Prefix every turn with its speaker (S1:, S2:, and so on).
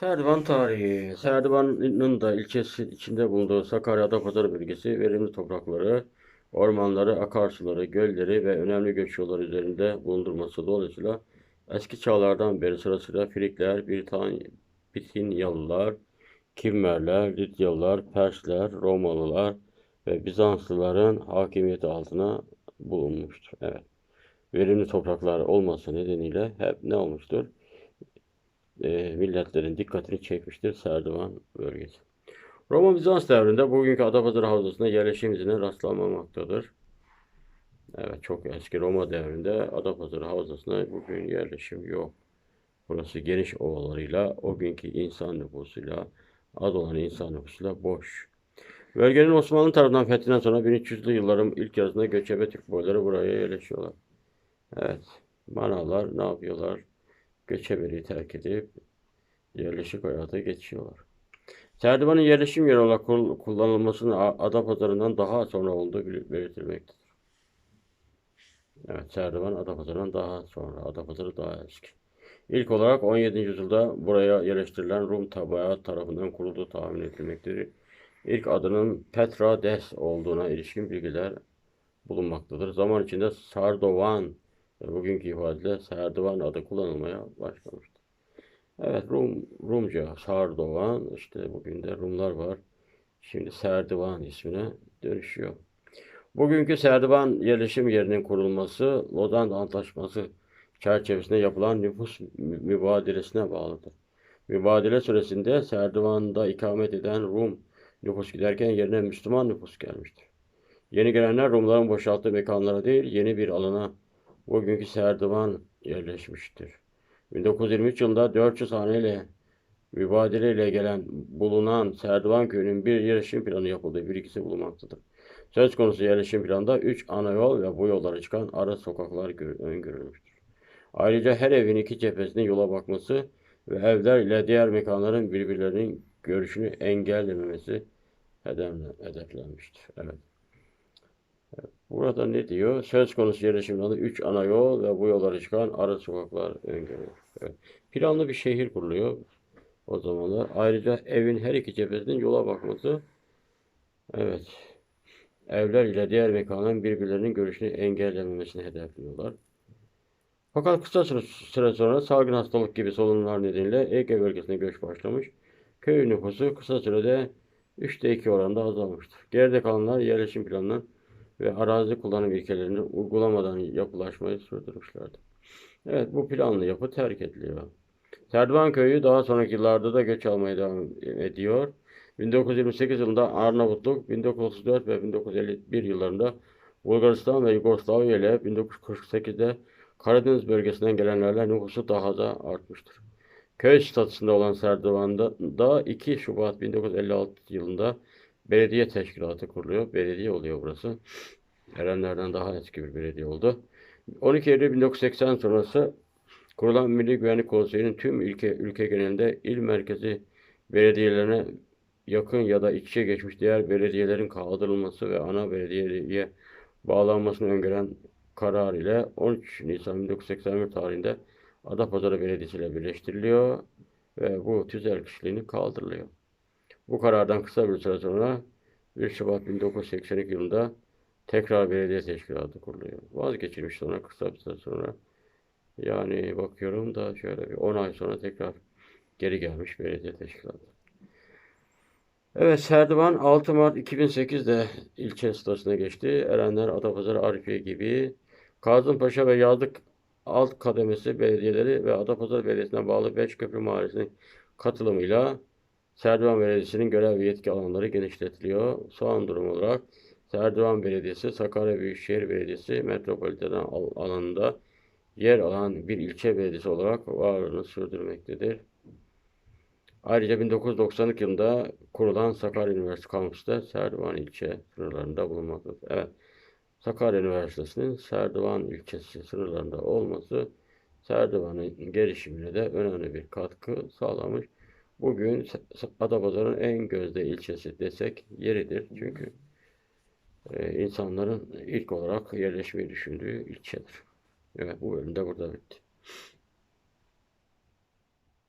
S1: Serdivan tarihi. Serdivan'ın da ilçesi içinde bulunduğu Sakarya Adapazarı bölgesi verimli toprakları, ormanları, akarsuları, gölleri ve önemli göç yolları üzerinde bulundurması dolayısıyla eski çağlardan beri sırasıyla Frikler, Britan, Bitinyalılar, Kimmerler, Lidyalılar, Persler, Romalılar ve Bizanslıların hakimiyeti altına bulunmuştur. Evet. Verimli topraklar olması nedeniyle hep ne olmuştur? E, milletlerin dikkatini çekmiştir Serdivan bölgesi. Roma Bizans devrinde bugünkü Adapazarı Havzası'nda yerleşim izine rastlanmamaktadır. Evet çok eski Roma devrinde Adapazarı Havzası'na bugün yerleşim yok. Burası geniş ovalarıyla, o günkü insan nüfusuyla, az olan insan nüfusuyla boş. Bölgenin Osmanlı tarafından fethinden sonra 1300'lü yılların ilk yarısında göçebe Türk boyları buraya yerleşiyorlar. Evet, Manavlar ne yapıyorlar? Göçebeliği terk edip yerleşik hayata geçiyorlar. Serdivan'ın yerleşim yeri olarak kul- kullanılmasının Adapazarı'ndan daha sonra olduğu belirtilmektedir. Evet, Serdivan Adapazarı'ndan daha sonra, Adapazarı daha eski. İlk olarak 17. yüzyılda buraya yerleştirilen Rum tabağı tarafından kurulduğu tahmin edilmektedir. İlk adının Petra Des olduğuna ilişkin bilgiler bulunmaktadır. Zaman içinde Sardovan bugünkü ifadeyle Serdivan adı kullanılmaya başlamıştır. Evet Rum, Rumca Sardovan işte bugün de Rumlar var. Şimdi Serdivan ismine dönüşüyor. Bugünkü Serdivan yerleşim yerinin kurulması Lozan Antlaşması çerçevesinde yapılan nüfus mü- mübadelesine bağlıdır. Mübadele süresinde Serdivan'da ikamet eden Rum nüfus giderken yerine Müslüman nüfus gelmiştir. Yeni gelenler Rumların boşalttığı mekanlara değil, yeni bir alana bugünkü Serdivan yerleşmiştir. 1923 yılında 400 haneyle mübadeleyle gelen bulunan Serdivan köyünün bir yerleşim planı yapıldığı bilgisi bulunmaktadır. Söz konusu yerleşim planında 3 ana yol ve bu yollara çıkan ara sokaklar gör- öngörülmüştür. Ayrıca her evin iki cephesine yola bakması ve evler ile diğer mekanların birbirlerinin görüşünü engellememesi hedefle- hedeflenmiştir. Evet. Burada ne diyor? Söz konusu yerleşim alanı 3 ana yol ve bu yollara çıkan ara sokaklar öngörülüyor. Evet. Planlı bir şehir kuruluyor o zamanlar. Ayrıca evin her iki cephesinin yola bakması evet. Evler ile diğer mekanların birbirlerinin görüşünü engellememesini hedefliyorlar. Fakat kısa süre, sonra salgın hastalık gibi sorunlar nedeniyle Ege bölgesine göç başlamış. Köy nüfusu kısa sürede 3'te 2 oranda azalmıştır. Geride kalanlar yerleşim planının ve arazi kullanım ilkelerini uygulamadan yapılaşmayı sürdürmüşlerdi. Evet bu planlı yapı terk ediliyor. Serdivan köyü daha sonraki yıllarda da göç almaya devam ediyor. 1928 yılında Arnavutluk, 1934 ve 1951 yıllarında Bulgaristan ve Yugoslavya ile 1948'de Karadeniz bölgesinden gelenlerle nüfusu daha da artmıştır. Köy statüsünde olan Serdivan'da da 2 Şubat 1956 yılında belediye teşkilatı kuruluyor. Belediye oluyor burası. Erenlerden daha eski bir belediye oldu. 12 Eylül 1980 sonrası kurulan Milli Güvenlik Konseyi'nin tüm ülke, ülke genelinde il merkezi belediyelerine yakın ya da iç içe geçmiş diğer belediyelerin kaldırılması ve ana belediyeye bağlanmasını öngören karar ile 13 Nisan 1981 tarihinde Adapazarı Belediyesi ile birleştiriliyor ve bu tüzel kişiliğini kaldırılıyor. Bu karardan kısa bir süre sonra 1 Şubat 1982 yılında tekrar belediye teşkilatı kuruluyor. Vazgeçilmiş sonra kısa bir süre sonra. Yani bakıyorum da şöyle bir 10 ay sonra tekrar geri gelmiş belediye teşkilatı. Evet Serdivan 6 Mart 2008'de ilçe statüsüne geçti. Erenler, Adapazarı, Arifiye gibi Kazımpaşa ve Yazlık alt kademesi belediyeleri ve Adapazarı Belediyesi'ne bağlı Beşköprü Mahallesi'nin katılımıyla Serdivan Belediyesi'nin görev ve yetki alanları genişletiliyor. Son durum olarak Serdivan Belediyesi, Sakarya Büyükşehir Belediyesi metropoliten al- alanında yer alan bir ilçe belediyesi olarak varlığını sürdürmektedir. Ayrıca 1990 yılında kurulan Sakarya Üniversitesi kampüsü de Serdivan ilçe sınırlarında bulunmaktadır. Evet, Sakarya Üniversitesi'nin Serdivan ilçesi sınırlarında olması Serdivan'ın gelişimine de önemli bir katkı sağlamış. Bugün Adapazarı'nın en gözde ilçesi desek yeridir. Çünkü e, insanların ilk olarak yerleşmeyi düşündüğü ilçedir. Evet bu bölüm de burada bitti.